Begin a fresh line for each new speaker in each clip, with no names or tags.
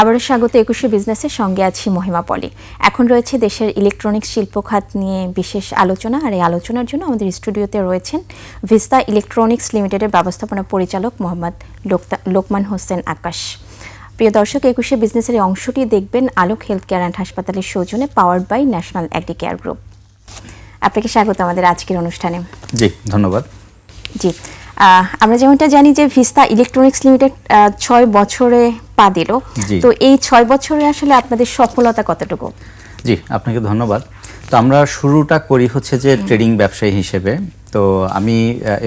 আবারও স্বাগত একুশে বিজনেসের সঙ্গে আছি মহিমা পলি। এখন রয়েছে দেশের ইলেকট্রনিক্স শিল্প খাত নিয়ে বিশেষ আলোচনা আর এই আলোচনার জন্য আমাদের স্টুডিওতে রয়েছেন ভিস্তা ইলেকট্রনিক্স লিমিটেডের ব্যবস্থাপনা পরিচালক মোহাম্মদ লোকমান হোসেন আকাশ। প্রিয় দর্শক একুশে বিজনেসের অংশটি দেখবেন আলোক হেলথ কেয়ার অ্যান্ড হাসপাতালের সৌজন্যে powered by national agri care group. আপনাকে স্বাগত আমাদের আজকের অনুষ্ঠানে।
জি ধন্যবাদ।
জি আমরা যেমনটা জানি যে ভিস্তা ইলেকট্রনিক্স লিমিটেড ছয় বছরে পা দিল। তো এই ছয় বছরে আসলে আপনাদের সফলতা কতটুকু?
জি আপনাকে ধন্যবাদ। তো আমরা শুরুটা করি হচ্ছে যে ট্রেডিং ব্যবসায়ী হিসেবে। তো আমি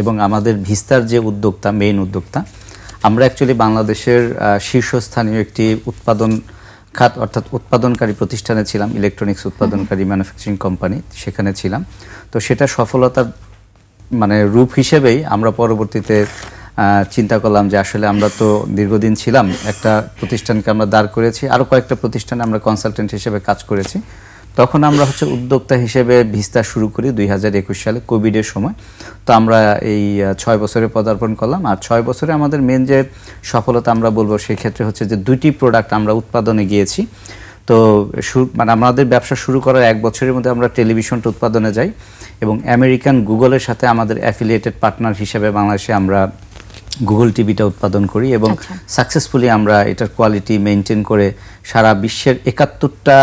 এবং আমাদের ভিস্তার যে উদ্যোক্তা মেইন উদ্যোক্তা আমরা অ্যাকচুয়ালি বাংলাদেশের শীর্ষস্থানীয় একটি উৎপাদন খাত অর্থাৎ উৎপাদনকারী প্রতিষ্ঠানে ছিলাম ইলেকট্রনিক্স উৎপাদনকারী ম্যানুফ্যাকচারিং কোম্পানি সেখানে ছিলাম। তো সেটা সফলতার মানে রূপ হিসেবেই আমরা পরবর্তীতে চিন্তা করলাম যে আসলে আমরা তো দীর্ঘদিন ছিলাম, একটা প্রতিষ্ঠানকে আমরা দাঁড় করেছি আরও কয়েকটা প্রতিষ্ঠানে আমরা কনসালটেন্ট হিসেবে কাজ করেছি। তখন আমরা হচ্ছে উদ্যোক্তা হিসেবে ভিস্তা শুরু করি দুই হাজার একুশ সালে, কোভিডের সময়। তো আমরা এই ছয় বছরে পদার্পণ করলাম। আর ছয় বছরে আমাদের মেন যে সফলতা আমরা বলব সেক্ষেত্রে হচ্ছে যে দুইটি প্রোডাক্ট আমরা উৎপাদনে গিয়েছি। তো শুরু- মানে আমাদের ব্যবসা শুরু করার এক বছরের মধ্যে আমরা টেলিভিশনটা উৎপাদনে যাই এবং আমেরিকান গুগলের সাথে আমাদের অ্যাফিলিয়েটেড পার্টনার হিসেবে বাংলাদেশে আমরা গুগল টিভিটা উৎপাদন করি এবং
আচ্ছা।
সাকসেসফুলি আমরা এটার কোয়ালিটি মেনটেন করে সারা বিশ্বের একাত্তরটা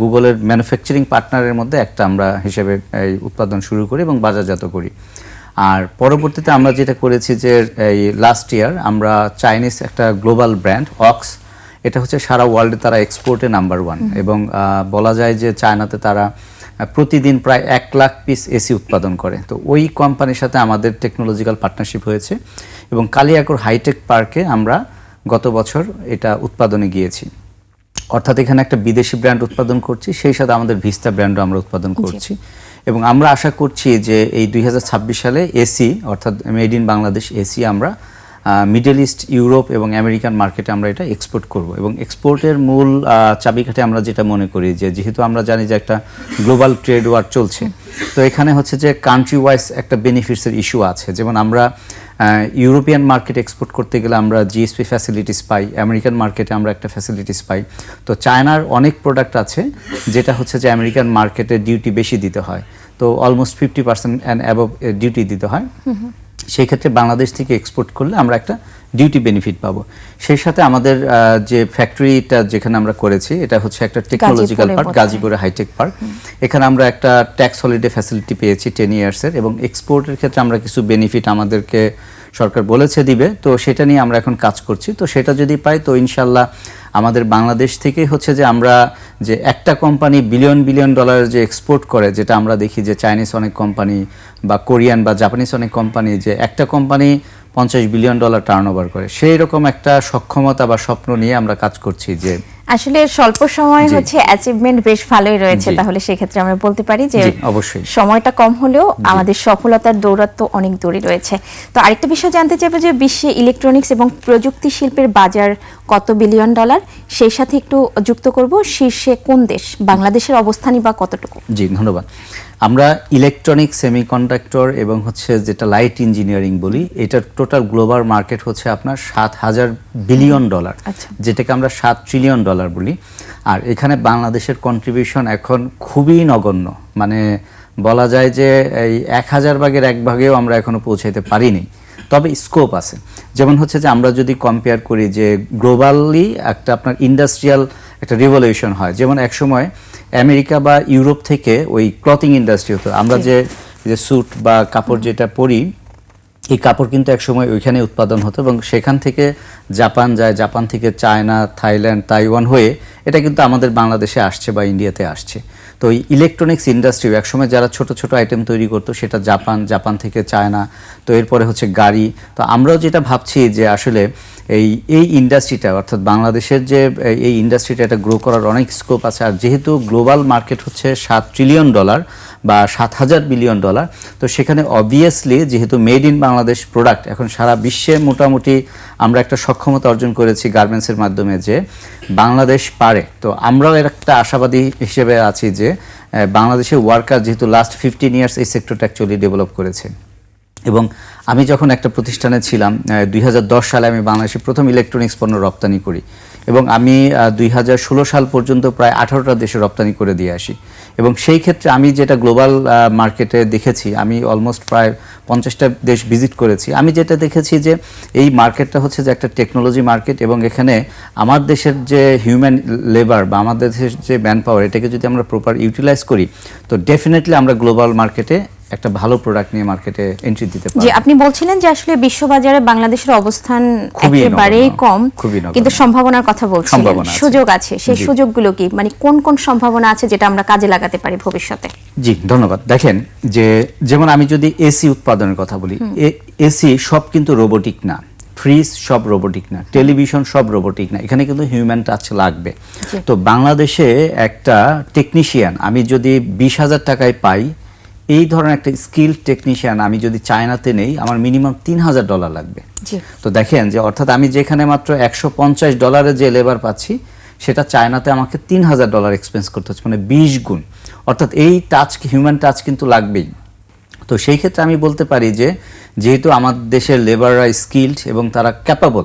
গুগলের ম্যানুফ্যাকচারিং পার্টনারের মধ্যে একটা আমরা হিসেবে এই উৎপাদন শুরু করি এবং বাজারজাত করি আর পরবর্তীতে আমরা যেটা করেছি যে এই লাস্ট ইয়ার আমরা চাইনিজ একটা গ্লোবাল ব্র্যান্ড অক্স এটা হচ্ছে সারা ওয়ার্ল্ডে তারা এক্সপোর্টে নাম্বার ওয়ান এবং বলা যায় যে চায়নাতে তারা প্রতিদিন প্রায় এক লাখ পিস এসি উৎপাদন করে। তো ওই কোম্পানির সাথে আমাদের টেকনোলজিক্যাল পার্টনারশিপ হয়েছে এবং কালিয়াকোর হাইটেক পার্কে আমরা গত বছর এটা উৎপাদনে গিয়েছি। অর্থাৎ এখানে একটা বিদেশি ব্র্যান্ড উৎপাদন করছি সেই সাথে আমাদের ভিস্তা ব্র্যান্ডও আমরা উৎপাদন করছি। এবং আমরা আশা করছি যে এই দুই হাজার ছাব্বিশ সালে এসি অর্থাৎ মেড ইন বাংলাদেশ এসি আমরা মিডল ইস্ট, ইউরোপ এবং আমেরিকান মার্কেটে আমরা এটা এক্সপোর্ট করব। এবং এক্সপোর্টের মূল চাবিকাঠি আমরা যেটা মনে করি যে, যেহেতু আমরা জানি যে একটা গ্লোবাল ট্রেড ওয়ার চলছে, তো এখানে হচ্ছে যে কান্ট্রি ওয়াইজ একটা বেনিফিটসের ইস্যু আছে। যেমন আমরা ইউরোপিয়ান মার্কেট এক্সপোর্ট করতে গেলে আমরা জিএসপি ফ্যাসিলিটিস পাই আমেরিকান মার্কেটে আমরা একটা ফ্যাসিলিটিস পাই। তো চায়নার অনেক প্রোডাক্ট আছে, যেটা হচ্ছে যে আমেরিকান মার্কেটে ডিউটি বেশি দিতে হয়। তো almost fifty percent and above duty দিতে হয়। সেই ক্ষেত্রে বাংলাদেশ থেকে এক্সপোর্ট করলে আমরা একটা ডিউটি বেনিফিট পাবো। সেই সাথে আমাদের যে ফ্যাক্টরিটা যেখানে আমরা করেছি এটা হচ্ছে একটা টেকনোলজিক্যাল পার্ক গাজীপুরে হাইটেক পার্ক এখানে আমরা একটা ট্যাক্স হলিডে ফ্যাসিলিটি পেয়েছি টেন ইয়ার্সের এবং এক্সপোর্টের ক্ষেত্রে আমরা কিছু বেনিফিট আমাদেরকে সরকার বলেছে দিবে। তো সেটা নিয়ে আমরা এখন কাজ করছি। তো সেটা যদি পাই তো ইনশাল্লাহ আমাদের বাংলাদেশ থেকেই হচ্ছে যে আমরা যে একটা কোম্পানি বিলিয়ন বিলিয়ন ডলার যে এক্সপোর্ট করে, যেটা আমরা দেখি যে চাইনিজ অনেক কোম্পানি বা কোরিয়ান বা জাপানিজ অনেক কোম্পানি যে একটা কোম্পানি পঞ্চাশ বিলিয়ন ডলার টার্ন করে। সেই রকম একটা সক্ষমতা বা স্বপ্ন নিয়ে আমরা কাজ করছি যে
আসলে স্বল্প সময় হচ্ছে অ্যাচিভমেন্ট বেশ ভালোই রয়েছে। তাহলে সেক্ষেত্রে আমরা বলতে পারি যে
অবশ্যই।
সময়টা কম হলেও আমাদের সফলতার দৌরাত্ম অনেক দূরে রয়েছে। তো আরেকটা বিষয় জানতে চাইব যে বিশ্বে ইলেকট্রনিক্স এবং প্রযুক্তি শিল্পের বাজার কত বিলিয়ন ডলার সেই সাথে একটু যুক্ত করব শীর্ষে কোন দেশ? বাংলাদেশের অবস্থানই বা কতটুকু?
জি ধন্যবাদ। আমরা ইলেকট্রনিক সেমিকন্ডাক্টর এবং হচ্ছে যেটা লাইট ইঞ্জিনিয়ারিং বলি এটার টোটাল গ্লোবাল মার্কেট হচ্ছে আপনার সাত হাজার বিলিয়ন ডলার
আচ্ছা।
যেটাকে আমরা সাত ট্রিলিয়ন ডলার বলি। আর এখানে বাংলাদেশের কন্ট্রিবিউশন এখন খুবই নগণ্য। মানে বলা যায় যে এই এক হাজার ভাগের এক ভাগেও আমরা এখনও পৌঁছাইতে পারিনি। তবে স্কোপ আছে। যেমন হচ্ছে যে আমরা যদি কম্পেয়ার করি যে গ্লোবালি একটা আপনার ইন্ডাস্ট্রিয়াল একটা রিভলিউশন হয়। যেমন একসময় আমেরিকা বা ইউরোপ থেকে ওই ক্লথিং ইন্ডাস্ট্রি হতো। আমরা যে যে স্যুট বা কাপড় যেটা পরি এই কাপড় কিন্তু একসময় ওইখানে উৎপাদন হতো এবং সেখান থেকে জাপান যায়, জাপান থেকে চায়না, থাইল্যান্ড, তাইওয়ান হয়ে এটা কিন্তু আমাদের বাংলাদেশে আসছে বা ইন্ডিয়াতে আসছে। তো এই ইলেকট্রনিক্স ইন্ডাস্ট্রি একসময় যারা ছোট ছোট আইটেম তৈরি করতো সেটা জাপান জাপান থেকে চায়না, তো এরপরে হচ্ছে গাড়ি। তো আমরাও যেটা ভাবছি যে আসলে এই এই ইন্ডাস্ট্রিটা অর্থাৎ বাংলাদেশের যে এই ইন্ডাস্ট্রিটা এটা গ্রো করার অনেক স্কোপ আছে। আর যেহেতু গ্লোবাল মার্কেট হচ্ছে সাত ট্রিলিয়ন ডলার বা সাত হাজার বিলিয়ন ডলার। তো সেখানে অবভিয়াসলি যেহেতু মেড ইন বাংলাদেশ প্রোডাক্ট এখন সারা বিশ্বে মোটামুটি আমরা একটা সক্ষমতা অর্জন করেছি গার্মেন্টসের মাধ্যমে যে বাংলাদেশ পারে। তো আমরাও একটা আশাবাদী হিসেবে আছি যে বাংলাদেশের ওয়ার্কার যেহেতু লাস্ট ফিফটিন ইয়ার্স এই সেক্টরটা অ্যাকচুয়ালি ডেভেলপ করেছে। এবং আমি যখন একটা প্রতিষ্ঠানে ছিলাম দুই হাজার দশ সালে আমি বাংলাদেশে প্রথম ইলেকট্রনিক্স পণ্য রপ্তানি করি। এবং আমি দুই হাজার ষোলো সাল পর্যন্ত প্রায় আঠারোটা দেশে রপ্তানি করে দিয়ে আসি। এবং সেই ক্ষেত্রে আমি যেটা গ্লোবাল মার্কেটে দেখেছি, আমি অলমোস্ট প্রায় পঞ্চাশটা দেশ ভিজিট করেছি। আমি যেটা দেখেছি যে এই মার্কেটটা হচ্ছে যে একটা টেকনোলজি মার্কেট এবং এখানে আমার দেশের যে হিউম্যান লেবার বা আমাদের দেশের যে ম্যান পাওয়ার এটাকে যদি আমরা প্রপার ইউটিলাইজ করি, তো ডেফিনেটলি আমরা গ্লোবাল মার্কেটে একটা ভালো প্রোডাক্ট নিয়ে মার্কেটে এন্ট্রি দিতে পারি
যে আপনি বলছিলেন যে আসলে বিশ্ববাজারে বাংলাদেশের অবস্থান একেবারেই কম কিন্তু সম্ভাবনার কথা বলছিলেন। সুযোগ আছে। সেই সুযোগগুলো কি? মানে কোন কোন সম্ভাবনা আছে যেটা আমরা কাজে লাগাতে পারি ভবিষ্যতে?
জি ধন্যবাদ। দেখেন যে যেমন আমি যদি এসি উৎপাদনের কথা বলি এসি সব কিন্তু রোবোটিক না। ফ্রিজ সব রোবোটিক না। টেলিভিশন সব রোবোটিক না। এখানে কিন্তু হিউম্যান টাচ লাগবে। তো বাংলাদেশে একটা টেকনিশিয়ান আমি যদি বিশ হাজার টাকায় পাই এই ধরনের একটা স্কিল টেকনিশিয়ান আমি যদি চায়নাতে নেই আমার মিনিমাম তিন হাজার ডলার লাগবে তো দেখেন যে অর্থাৎ আমি যেখানে মাত্র একশো পঞ্চাশ ডলারে যে লেবার পাচ্ছি সেটা চায়নাতে আমাকে তিন হাজার ডলার এক্সপেন্স করতে হচ্ছে মানে বিশ গুণ। অর্থাৎ এই টাচ হিউম্যান টাচ কিন্তু লাগবেই। তো সেই ক্ষেত্রে আমি বলতে পারি যে যেহেতু আমার দেশের লেবাররা স্কিল্ড এবং তারা ক্যাপাবল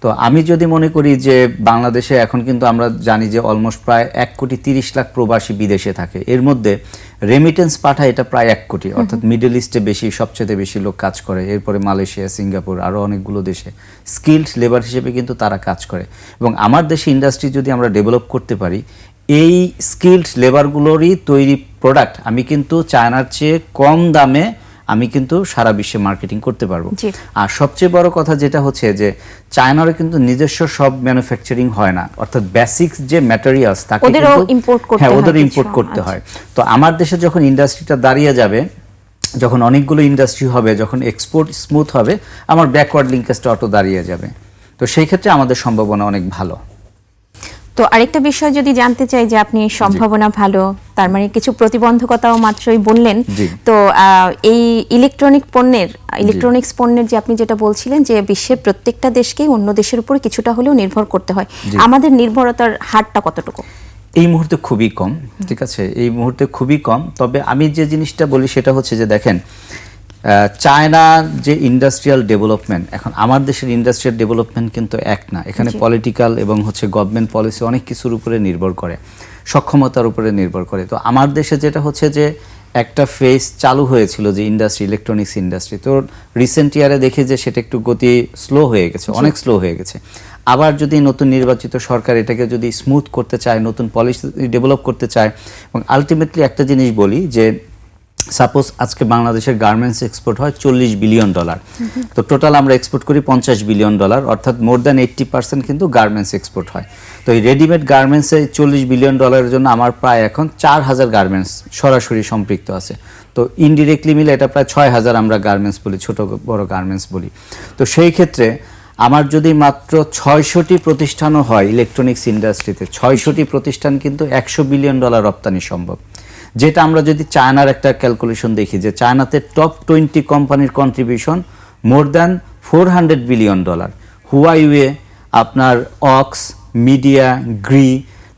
তো আমি যদি মনে করি যে বাংলাদেশে এখন কিন্তু আমরা জানি যে অলমোস্ট প্রায় এক কোটি তিরিশ লাখ প্রবাসী বিদেশে থাকে এর মধ্যে রেমিটেন্স পাঠায় এটা প্রায় এক কোটি অর্থাৎ মিডল ইস্টে বেশি সবচেয়ে বেশি লোক কাজ করে এরপরে মালয়েশিয়া সিঙ্গাপুর আরও অনেকগুলো দেশে। স্কিল্ড লেবার হিসেবে কিন্তু তারা কাজ করে। এবং আমার দেশে ইন্ডাস্ট্রি যদি আমরা ডেভেলপ করতে পারি এই স্কিল্ড লেবারগুলোরই তৈরি প্রোডাক্ট আমি কিন্তু চায়নার চেয়ে কম দামে আমি কিন্তু সারা বিশ্বে মার্কেটিং করতে পারব। আর সবচেয়ে বড় কথা যেটা হচ্ছে যে চায়নারও কিন্তু নিজস্ব সব ম্যানুফ্যাকচারিং হয় না। অর্থাৎ বেসিক যে ম্যাটেরিয়ালস তাকে হ্যাঁ ওদের ইম্পোর্ট করতে
আচ্ছা।
হয়। তো আমার দেশে যখন ইন্ডাস্ট্রিটা দাঁড়িয়ে যাবে যখন অনেকগুলো ইন্ডাস্ট্রি হবে যখন এক্সপোর্ট স্মুথ হবে আমার ব্যাকওয়ার্ড লিঙ্কেজটা অটো দাঁড়িয়ে যাবে। তো সেই ক্ষেত্রে আমাদের সম্ভাবনা অনেক ভালো।
তো আরেকটা বিষয় যদি জানতে চাই যে আপনি সম্ভাবনা ভালো তার মানে কিছু প্রতিবন্ধকতাও মাত্রই বললেন। তো এই ইলেকট্রনিক পণ্যের ইলেকট্রনিক্স পণ্যের যে আপনি যেটা বলছিলেন যে বিশ্বের প্রত্যেকটা দেশকেই অন্য দেশের উপর কিছুটা হলেও নির্ভর করতে হয়। আমাদের নির্ভরতার হারটা কতটুকু?
এই মুহূর্তে খুবই কম ঠিক আছে? এই মুহূর্তে খুবই কম। তবে আমি যে জিনিসটা বলি সেটা হচ্ছে যে দেখেন চায়নার যে ইন্ডাস্ট্রিয়াল ডেভেলপমেন্ট এখন আমার দেশের ইন্ডাস্ট্রিয়াল ডেভেলপমেন্ট কিন্তু এক না। এখানে পলিটিক্যাল এবং হচ্ছে গভর্নমেন্ট পলিসি অনেক কিছুর উপরে নির্ভর করে। সক্ষমতার উপরে নির্ভর করে। তো আমার দেশে যেটা হচ্ছে যে একটা ফেস চালু হয়েছিল যে ইন্ডাস্ট্রি ইলেকট্রনিক্স ইন্ডাস্ট্রি তো রিসেন্ট ইয়ারে দেখি যে সেটা একটু গতি স্লো হয়ে গেছে অনেক স্লো হয়ে গেছে। আবার যদি নতুন নির্বাচিত সরকার এটাকে যদি স্মুথ করতে চায় নতুন পলিসি ডেভেলপ করতে চায় এবং আলটিমেটলি একটা জিনিস বলি যে সাপোজ আজকে বাংলাদেশের গার্মেন্টস এক্সপোর্ট হয় চল্লিশ বিলিয়ন ডলার তো টোটাল আমরা এক্সপোর্ট করি পঞ্চাশ বিলিয়ন ডলার অর্থাৎ মোর দ্যান এইট্টি পার্সেন্ট কিন্তু গার্মেন্টস এক্সপোর্ট হয়। তো এই রেডিমেড গার্মেন্টসে চল্লিশ বিলিয়ন ডলারের জন্য আমার প্রায় এখন চার হাজার গার্মেন্টস সরাসরি সম্পৃক্ত আছে। তো ইনডিরেক্টলি মিলে এটা প্রায় ছয় হাজার আমরা গার্মেন্টস বলি, ছোট বড় গার্মেন্টস বলি। তো সেই ক্ষেত্রে আমার যদি মাত্র ছয়শটি প্রতিষ্ঠানও হয় ইলেকট্রনিক্স ইন্ডাস্ট্রিতে ছয়শটি প্রতিষ্ঠান কিন্তু একশো বিলিয়ন ডলার রপ্তানি সম্ভব। যেটা আমরা যদি চায়নার একটা ক্যালকুলেশন দেখি, যে চায়নাতে টপ টোয়েন্টি কোম্পানির contribution more than four hundred billion dollar Huawei আপনার অক্স মিডিয়া গ্রি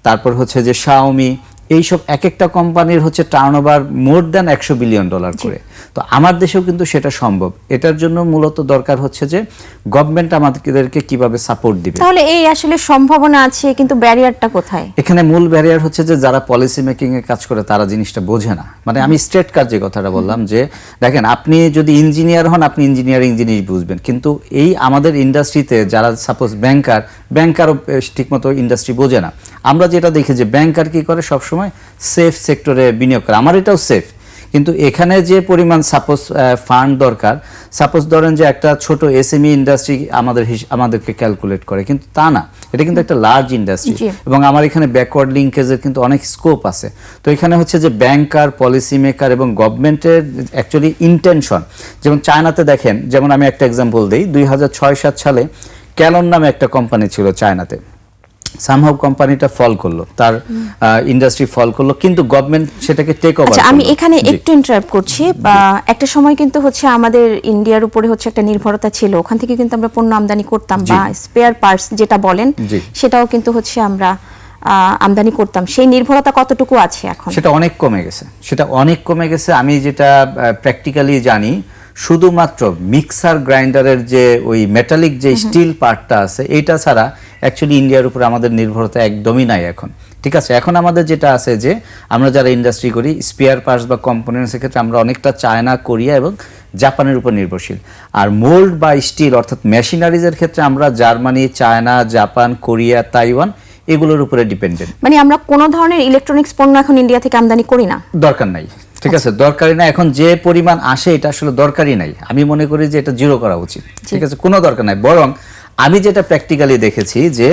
তারপর হচ্ছে যে শাওমি এইসব এক একটা কোম্পানির হচ্ছে টার্ন ওভার মোর দ্যান একশো বিলিয়ন ডলার করে। তো আমার দেশেও কিন্তু সেটা সম্ভব। এটার জন্য মূলত দরকার হচ্ছে যে গভর্নমেন্ট আমাদেরকে কীভাবে সাপোর্ট দিবে।
তাহলে এই আসলে সম্ভাবনা আছে কিন্তু ব্যারিয়ারটা কোথায়?
এখানে মূল ব্যারিয়ার হচ্ছে যে যারা পলিসি মেকিং এ কাজ করে তারা জিনিসটা বোঝে না। মানে আমি স্ট্রেট কাজ যে কথাটা বললাম যে দেখেন আপনি যদি ইঞ্জিনিয়ার হন আপনি ইঞ্জিনিয়ারিং জিনিস বুঝবেন। কিন্তু এই আমাদের ইন্ডাস্ট্রিতে যারা সাপোজ ব্যাংকার ব্যাংকারও ঠিকমতো ইন্ডাস্ট্রি বোঝে না। আমরা যেটা দেখি যে ব্যাংকার কি করে সবসময় সেফ সেক্টরে বিনিয়োগ করে। আমার এটাও সেফ কিন্তু এখানে যে পরিমাণ সাপোজ ফান্ড দরকার সাপোজ ধরেন যে একটা ছোট এস এসএমই ইন্ডাস্ট্রি আমাদের আমাদেরকে ক্যালকুলেট করে কিন্তু তা না। এটা কিন্তু একটা লার্জ ইন্ডাস্ট্রি এবং আমার এখানে ব্যাকওয়ার্ড লিঙ্কেজের কিন্তু অনেক স্কোপ আছে। তো এখানে হচ্ছে যে ব্যাংকার পলিসি মেকার এবং গভর্নমেন্টের অ্যাকচুয়ালি ইন্টেনশন যেমন চায়নাতে দেখেন যেমন আমি একটা এক্সাম্পল দিই দুই হাজার ছয় সাত সালে ক্যালন নামে একটা কোম্পানি ছিল চায়নাতে। সামহাও কোম্পানিটা ফল করল তার ইন্ডাস্ট্রি ফল করল কিন্তু গভর্নমেন্ট সেটাকে টেক ওভার
আচ্ছা আমি এখানে একটু ইন্টারাপ্ট করছি একটা সময় কিন্তু হচ্ছে আমাদের ইন্ডিয়ার উপরে হচ্ছে একটা নির্ভরতা ছিল ওখান থেকে কিন্তু আমরা পণ্য আমদানি করতাম বা স্পেয়ার পার্টস যেটা বলেন সেটাও কিন্তু হচ্ছে আমরা আমদানি করতাম। সেই নির্ভরতা কতটুকু আছে এখন?
সেটা অনেক কমে গেছে সেটা অনেক কমে গেছে আমি যেটা প্র্যাকটিক্যালি জানি শুধুমাত্র মিক্সার গ্রাইন্ডারের যে ওই মেটালিক যে স্টিল পার্টটা আছে এইটা ছাড়া অ্যাকচুয়ালি ইন্ডিয়ার উপর আমাদের নির্ভরতা একদমই নাই এখন। ঠিক আছে? এখন আমাদের যেটা আছে যে আমরা যারা ইন্ডাস্ট্রি করি স্পেয়ার পার্টস বা কম্পোনেন্টসের ক্ষেত্রে আমরা অনেকটা চায়না কোরিয়া এবং জাপানের উপর নির্ভরশীল। আর মোল্ড বা স্টিল অর্থাৎ মেশিনারিজের ক্ষেত্রে আমরা Germany China Japan Korea Taiwan এগুলোর উপরে ডিপেন্ডেন্ট
মানে আমরা কোনো ধরনের ইলেকট্রনিক্স পণ্য এখন ইন্ডিয়া থেকে আমদানি করি না?
দরকার নাই। ঠিক আছে দরকারি না এখন যে পরিমাণ আসে এটা আসলে দরকারই নাই। আমি মনে করি যে এটা জিরো করা উচিত। ঠিক আছে কোনো দরকার নাই। বরং আমি যেটা প্র্যাকটিক্যালি দেখেছি যে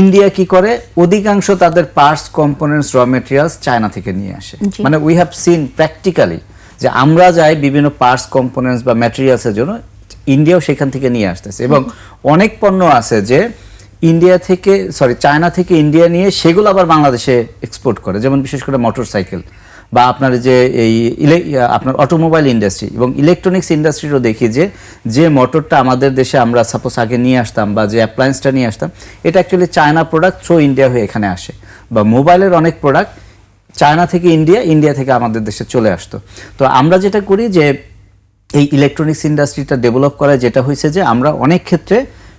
ইন্ডিয়া কি করে? অধিকাংশ তাদের parts components raw materials China থেকে নিয়ে আসে। মানে উই হ্যাভ সিন প্র্যাকটিক্যালি যে আমরা যাই বিভিন্ন পার্টস কম্পোনেন্টস বা ম্যাটেরিয়ালসের জন্য ইন্ডিয়াও সেখান থেকে নিয়ে আসতেছে। এবং অনেক পণ্য আছে যে ইন্ডিয়া থেকে সরি চায়না থেকে ইন্ডিয়া নিয়ে সেগুলো আবার বাংলাদেশে এক্সপোর্ট করে। যেমন বিশেষ করে মোটর সাইকেল বা আপনার যে এই আপনার অটোমোবাইল ইন্ডাস্ট্রি এবং ইলেকট্রনিক্স ইন্ডাস্ট্রিরও দেখি যে যে মোটরটা আমাদের দেশে আমরা সাপোজ আগে নিয়ে আসতাম বা যে অ্যাপ্লায়েন্সটা নিয়ে আসতাম, এটা actually China product through India হয়ে এখানে আসে বা মোবাইলের অনেক প্রোডাক্ট চায়না থেকে ইন্ডিয়া ইন্ডিয়া থেকে আমাদের দেশে চলে আসতো। তো আমরা যেটা করি যে এই ইলেকট্রনিক্স ইন্ডাস্ট্রিটা ডেভেলপ করা যেটা হয়েছে যে আমরা অনেক ক্ষেত্রে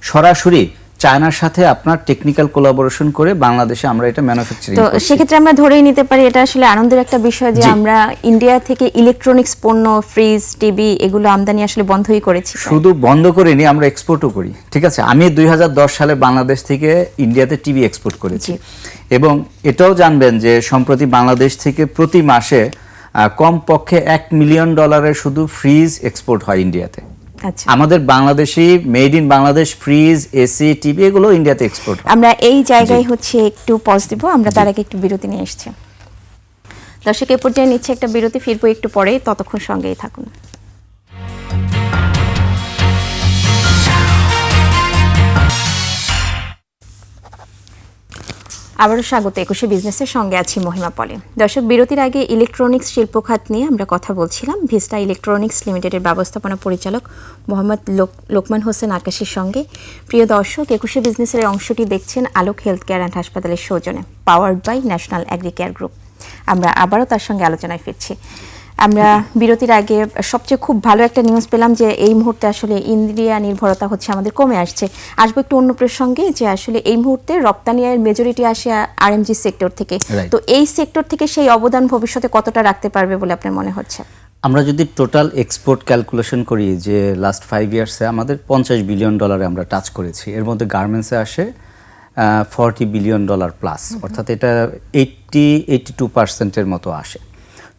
সরাসরি চায়নার সাথে আপনার টেকনিক্যাল কোলাবোরেশন করে বাংলাদেশে আমরা এটা ম্যানুফ্যাকচারিং
তো সেক্ষেত্রে আমরা ধরেই নিতে পারি এটা আসলে আনন্দের একটা বিষয় যে আমরা ইন্ডিয়া থেকে ইলেকট্রনিক্স পণ্য ফ্রিজ টিভি এগুলো আমদানি আসলে বন্ধই করেছি।
শুধু বন্ধ করিনি আমরা এক্সপোর্টও করি ঠিক আছে? আমি দুই হাজার দশ সালে বাংলাদেশ থেকে ইন্ডিয়াতে টিভি এক্সপোর্ট করেছি। এবং এটাও জানবেন যে সম্প্রতি বাংলাদেশ থেকে প্রতি মাসে কমপক্ষে এক মিলিয়ন ডলারের শুধু ফ্রিজ এক্সপোর্ট হয় ইন্ডিয়াতে আমাদের Bangladeshi made in Bangladesh fridge AC TV এগুলো ইন্ডিয়াতে এক্সপোর্ট
আমরা এই জায়গায় হচ্ছে একটু পজ দিব আমরা তার আগে একটু বিরতি নিয়ে এসেছি। দর্শক এ পর্যায়ে নিচ্ছে একটা বিরতি ফিরবো একটু পরেই ততক্ষণ সঙ্গেই থাকুন। আবারও স্বাগত একুশে বিজনেসের সঙ্গে আছি মহিমা পলে। দর্শক, বিরতির আগে ইলেকট্রনিক্স শিল্প খাত নিয়ে আমরা কথা বলছিলাম। ভিস্টা ইলেকট্রনিক্স লিমিটেডের ব্যবস্থাপনা পরিচালক মোহাম্মদ লোক- লোকমান হোসেন আকাশের সঙ্গে। প্রিয় দর্শক, একুশে বিজনেসের অংশটি দেখছেন আলোক হেলথ কেয়ার অ্যান্ড হাসপাতালের সৌজনে powered by national agricare group আমরা আবারও তার সঙ্গে আলোচনায় ফিরছি। আমরা বিরতির আগে সবচেয়ে খুব ভালো একটা নিউজ পেলাম যে এই মুহূর্তে আসলে ইন্ডিয়া নির্ভরতা হচ্ছে আমাদের কমে আসছে। আসব একটু অন্য প্রসঙ্গে যে আসলে এই মুহূর্তে রপ্তানি আয়ের মেজরিটি আসে আরএমজি সেক্টর থেকে। তো এই সেক্টর থেকে সেই অবদান ভবিষ্যতে কতটা রাখতে পারবে বলে আপনার মনে হচ্ছে?
আমরা যদি টোটাল এক্সপোর্ট ক্যালকুলেশন করি যে লাস্ট ফাইভ ইয়ার্সে আমাদের পঞ্চাশ বিলিয়ন ডলারে আমরা টাচ করেছি। এর মধ্যে গার্মেন্টসে আসে ফর্টি বিলিয়ন ডলার প্লাস অর্থাৎ এটা এইটটি এইটটি টু পার্সেন্টের মতো আসে।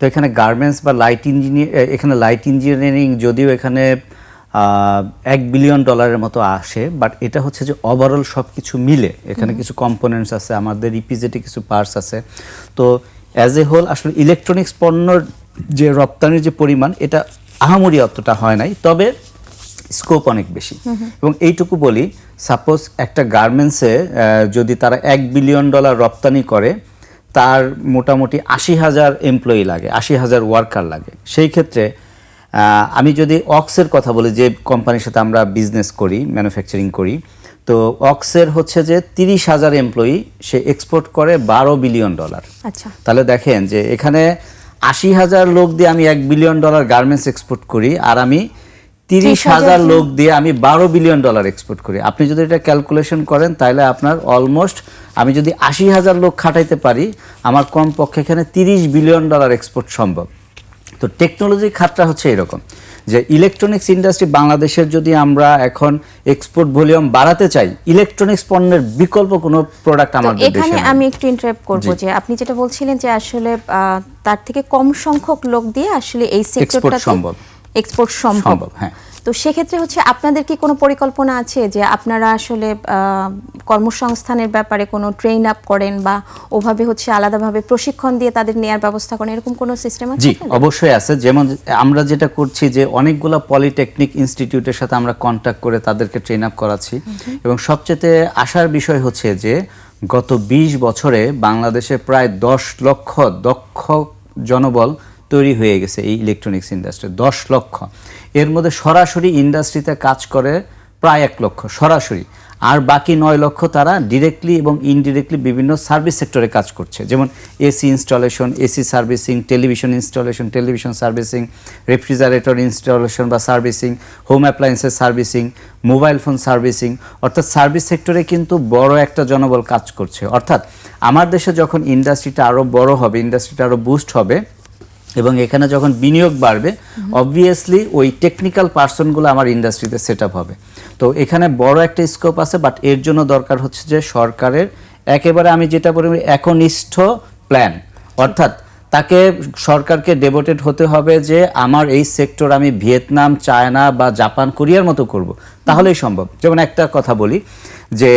তো এখানে গার্মেন্টস বা লাইট ইঞ্জিনিয়ার এখানে লাইট ইঞ্জিনিয়ারিং যদিও এখানে এক বিলিয়ন ডলারের মতো আসে বাট এটা হচ্ছে যে ওভারঅল সব কিছু মিলে এখানে কিছু কম্পোনেন্টস আছে আমাদের ইপিজেটে কিছু পার্টস আছে। তো অ্যাজ এ হোল আসলে ইলেকট্রনিক্স পণ্যর যে রপ্তানির যে পরিমাণ এটা আহামরি অতটা হয় নাই তবে স্কোপ অনেক বেশি। এবং এইটুকু বলি সাপোজ একটা গার্মেন্টসে যদি তারা এক বিলিয়ন ডলার রপ্তানি করে তার মোটামুটি আশি হাজার এমপ্লয়ি লাগে আশি হাজার ওয়ার্কার লাগে। সেই ক্ষেত্রে আমি যদি অক্সের কথা বলি যে কোম্পানির সাথে আমরা বিজনেস করি ম্যানুফ্যাকচারিং করি তো অক্সের হচ্ছে যে তিরিশ হাজার এমপ্লয়ি সে এক্সপোর্ট করে বারো বিলিয়ন ডলার
আচ্ছা।
তাহলে দেখেন যে এখানে আশি হাজার লোক দিয়ে আমি এক বিলিয়ন ডলার গার্মেন্টস এক্সপোর্ট করি আর আমি তিরিশ হাজার লোক দিয়ে আমি বারো বিলিয়ন ডলার এক্সপোর্ট করি। আপনি যদি এটা ক্যালকুলেশন করেন তাহলে আপনার অলমোস্ট আমি যদি আশি হাজার লোক খাটাইতে পারি আমার কমপক্ষে এখানে তিরিশ বিলিয়ন ডলার এক্সপোর্ট সম্ভব। তো টেকনোলজি খাতটা হচ্ছে এরকম যে ইলেকট্রনিক্স ইন্ডাস্ট্রি বাংলাদেশের যদি আমরা এখন এক্সপোর্ট ভলিউম বাড়াতে চাই ইলেকট্রনিক্স পণ্যের বিকল্প কোনো প্রোডাক্ট আমাদের দেশে
এখানে আমি একটু ইন্টারাপ্ট করব যে আপনি যেটা বলছিলেন যে আসলে তার থেকে কম সংখ্যক লোক দিয়ে আসলে এই সেক্টরটা
সম্ভব।
এক্সপোর্ট সম্ভব।
হ্যাঁ।
তো সেক্ষেত্রে হচ্ছে আপনাদের কি কোনো পরিকল্পনা আছে যে আপনারা আসলে কর্মসংস্থানের ব্যাপারে কোনো ট্রেন আপ করেন বা ওভাবে হচ্ছে আলাদাভাবে প্রশিক্ষণ দিয়ে তাদের নেয়ার ব্যবস্থা করেন? এরকম কোনো সিস্টেম আছে
জি অবশ্যই আছে। যেমন আমরা যেটা করছি যে অনেকগুলো পলিটেকনিক ইনস্টিটিউটের সাথে আমরা কন্ট্যাক্ট করে তাদেরকে ট্রেন আপ করাচ্ছি। এবং সবচেয়ে আসার বিষয় হচ্ছে যে গত ২০ বছরে বাংলাদেশে প্রায় দশ লক্ষ দক্ষ জনবল তৈরি হয়ে গেছে এই ইলেকট্রনিক্স ইন্ডাস্ট্রি দশ লক্ষ। এর মধ্যে সরাসরি ইন্ডাস্ট্রিতে কাজ করে প্রায় এক লক্ষ, সরাসরি। আর বাকি নয় লক্ষ তারা ডিরেক্টলি এবং ইনডিরেক্টলি বিভিন্ন সার্ভিস সেক্টরে কাজ করছে। যেমন AC installation AC servicing television installation television servicing refrigerator installation বা সার্ভিসিং হোম অ্যাপ্লায়েন্সের সার্ভিসিং মোবাইল ফোন সার্ভিসিং অর্থাৎ সার্ভিস সেক্টরে কিন্তু বড় একটা জনবল কাজ করছে। অর্থাৎ আমার দেশে যখন ইন্ডাস্ট্রিটা আরও বড় হবে ইন্ডাস্ট্রিটা আরও বুস্ট হবে এবং এখানে যখন বিনিয়োগ বাড়বে অবভিয়াসলি ওই টেকনিক্যাল পার্সনগুলো আমার ইন্ডাস্ট্রিতে সেট হবে। তো এখানে বড় একটা স্কোপ আছে বাট এর জন্য দরকার হচ্ছে যে সরকারের একেবারে আমি যেটা বলি, একনিষ্ঠ প্ল্যান অর্থাৎ তাকে সরকারকে ডেভোটেড হতে হবে যে আমার এই সেক্টর আমি ভিয়েতনাম, চায়না বা জাপান, কোরিয়ার মতো করব। তাহলেই সম্ভব। যেমন একটা কথা বলি যে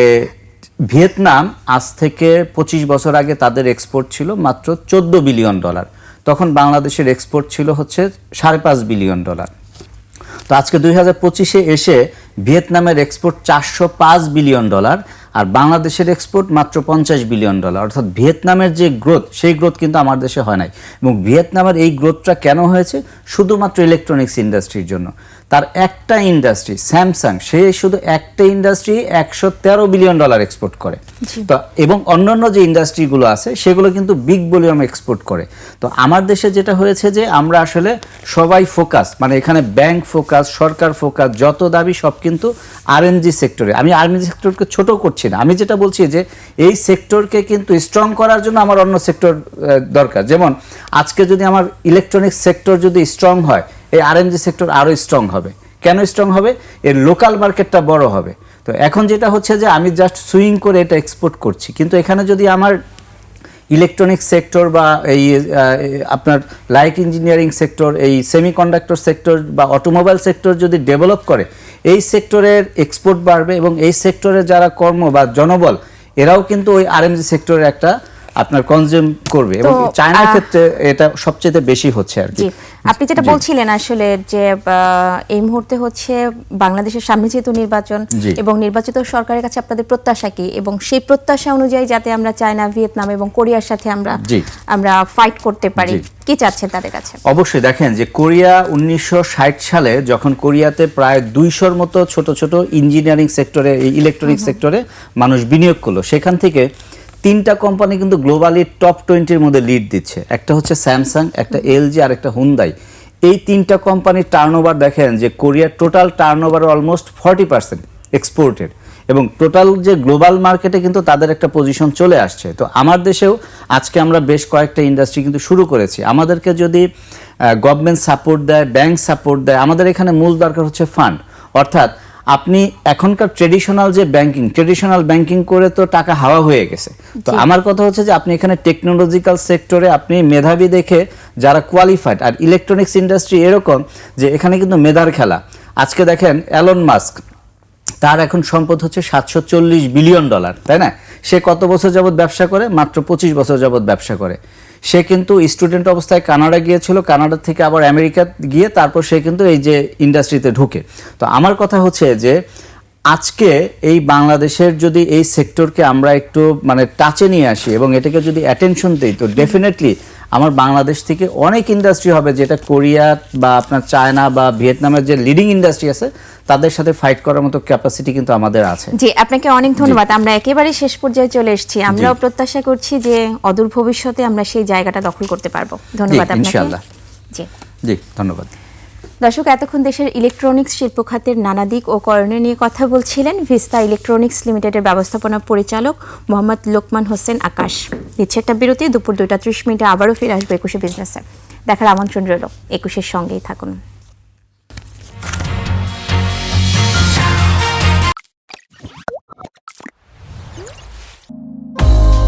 ভিয়েতনাম আজ থেকে পঁচিশ বছর আগে তাদের এক্সপোর্ট ছিল মাত্র চোদ্দ বিলিয়ন ডলার তখন বাংলাদেশের এক্সপোর্ট ছিল হচ্ছে সাড়ে পাঁচ বিলিয়ন ডলার তো আজকে দুই হাজার পঁচিশে এসে ভিয়েতনামের এক্সপোর্ট চারশো পাঁচ বিলিয়ন ডলার আর বাংলাদেশের এক্সপোর্ট মাত্র পঞ্চাশ বিলিয়ন ডলার অর্থাৎ ভিয়েতনামের যে গ্রোথ সেই গ্রোথ কিন্তু আমার দেশে হয় নাই। এবং ভিয়েতনামের এই গ্রোথটা কেন হয়েছে? শুধুমাত্র ইলেকট্রনিক্স ইন্ডাস্ট্রির জন্য। তার একটা ইন্ডাস্ট্রি স্যামসাং সে শুধু একটা ইন্ডাস্ট্রি একশো তেরো বিলিয়ন ডলার এক্সপোর্ট করে। তো এবং অন্যান্য যে ইন্ডাস্ট্রিগুলো আছে সেগুলো কিন্তু বিগ ভলিউম এক্সপোর্ট করে। তো আমার দেশে যেটা হয়েছে যে আমরা আসলে সবাই ফোকাস মানে এখানে ব্যাংক ফোকাস সরকার ফোকাস যত দাবি সব কিন্তু আরএনজি সেক্টরে আমি আরএনজি সেক্টরকে ছোট করছি না। আমি যেটা বলছি যে এই সেক্টরকে কিন্তু স্ট্রং করার জন্য আমার অন্য সেক্টর দরকার। যেমন আজকে যদি আমার ইলেকট্রনিক্স সেক্টর যদি স্ট্রং হয় এই আরএনজি সেক্টর আরও স্ট্রং হবে। কেন স্ট্রং হবে? এর লোকাল মার্কেটটা বড় হবে। তো এখন যেটা হচ্ছে যে আমি জাস্ট সুইং করে এটা এক্সপোর্ট করছি। কিন্তু এখানে যদি আমার ইলেকট্রনিক সেক্টর বা এই আপনার লাইট ইঞ্জিনিয়ারিং সেক্টর এই সেমিকন্ডাক্টর সেক্টর বা অটোমোবাইল সেক্টর যদি ডেভেলপ করে, এই সেক্টরের এক্সপোর্ট বাড়বে এবং এই সেক্টরে যারা কর্ম বা জনবল, এরাও কিন্তু ওই আরএমজি সেক্টরের একটা আপনার কনজিউম করবে এবং চায়নার ক্ষেত্রে এটা সবচেয়ে বেশি হচ্ছে আর কি।
আপনি যেটা বলছিলেন আসলে যে এই মুহূর্তে হচ্ছে বাংলাদেশের সামনে যেহেতু নির্বাচন এবং নির্বাচিত সরকারের কাছে আপনাদের প্রত্যাশা কি? এবং সেই প্রত্যাশা অনুযায়ী যাতে আমরা চায়না ভিয়েতনাম এবং কোরিয়ার সাথে আমরা আমরা ফাইট করতে পারি কি চাচ্ছেন তাদের কাছে?
অবশ্যই দেখেন যে কোরিয়া উনিশশো ষাট সালে যখন কোরিয়াতে প্রায় দুইশোর মতো ছোট ছোট ইঞ্জিনিয়ারিং সেক্টরে ইলেকট্রনিক সেক্টরে মানুষ বিনিয়োগ করল সেখান থেকে তিনটা কোম্পানি কিন্তু গ্লোবালি টপ টোয়েন্টির মধ্যে লিড দিচ্ছে। একটা হচ্ছে স্যামসাং একটা এলজি আর একটা হুন্দাই এই তিনটা কোম্পানির টার্নওভার দেখেন যে কোরিয়ার total turnover almost forty percent exported এবং টোটাল যে গ্লোবাল মার্কেটে কিন্তু তাদের একটা পজিশন চলে আসছে। তো আমার দেশেও আজকে আমরা বেশ কয়েকটা ইন্ডাস্ট্রি কিন্তু শুরু করেছি। আমাদেরকে যদি গভর্নমেন্ট সাপোর্ট দেয় ব্যাংক সাপোর্ট দেয়, আমাদের এখানে মূল দরকার হচ্ছে ফান্ড অর্থাৎ আপনি এখনকার ট্রেডিশনাল যে ব্যাংকিং ট্রেডিশনাল ব্যাংকিং করে তো টাকা হাওয়া হয়ে গেছে। তো আমার কথা হচ্ছে যে আপনি এখানে টেকনোলজিক্যাল সেক্টরে আপনি মেধাবী দেখে যারা কোয়ালিফাইড আর ইলেকট্রনিক্স ইন্ডাস্ট্রি এরকম যে এখানে কিন্তু মেধার খেলা। আজকে দেখেন অ্যালন মাস্ক তার এখন সম্পদ হচ্ছে সাতশো চল্লিশ বিলিয়ন ডলার তাই না? সে কত বছর যাবৎ ব্যবসা করে? মাত্র পঁচিশ বছর যাবৎ ব্যবসা করে। সে কিন্তু স্টুডেন্ট অবস্থায় কানাডা গিয়েছিল, কানাডা থেকে আবার আমেরিকা গিয়ে তারপর সে কিন্তু এই যে ইন্ডাস্ট্রিতে ঢুকে। তো আমার কথা হচ্ছে যে, আজকে এই বাংলাদেশের যদি এই সেক্টরকে আমরা একটু মানে টাচে নিয়ে আসি এবং এটাকে যদি অ্যাটেনশন দিই, তো ডেফিনেটলি আমার বাংলাদেশ থেকে অনেক ইন্ডাস্ট্রি হবে যেটা কোরিয়া বা আপনার চায়না বা ভিয়েতনামের যে লিডিং ইন্ডাস্ট্রি আছে তাদের সাথে ফাইট করার মতো ক্যাপাসিটি কিন্তু আমাদের আছে।
জি আপনাকে অনেক ধন্যবাদ। আমরা একেবারে শেষ পর্যায়ে চলে এসেছি। আমরাও প্রত্যাশা করছি যে অদূর ভবিষ্যতে আমরা সেই জায়গাটা দখল করতে পারব। ধন্যবাদ আপনাকে।
ইনশাআল্লাহ।
জি।
জি ধন্যবাদ।
দর্শক, এতক্ষণ দেশের ইলেকট্রনিক্স শিল্প খাতের নানা দিক ও করণীয় নিয়ে কথা বলছিলেন ভিস্তা ইলেকট্রনিক্স লিমিটেডের ব্যবস্থাপনা পরিচালক মোহাম্মদ লোকমান হোসেন আকাশ। দিচ্ছে একটা বিরতি, দুপুর দুইটা ত্রিশ মিনিটে আবারও ফিরে আসবে একুশে বিজনেসে দেখার আমন্ত্রণ রইল, একুশের সঙ্গেই থাকুন।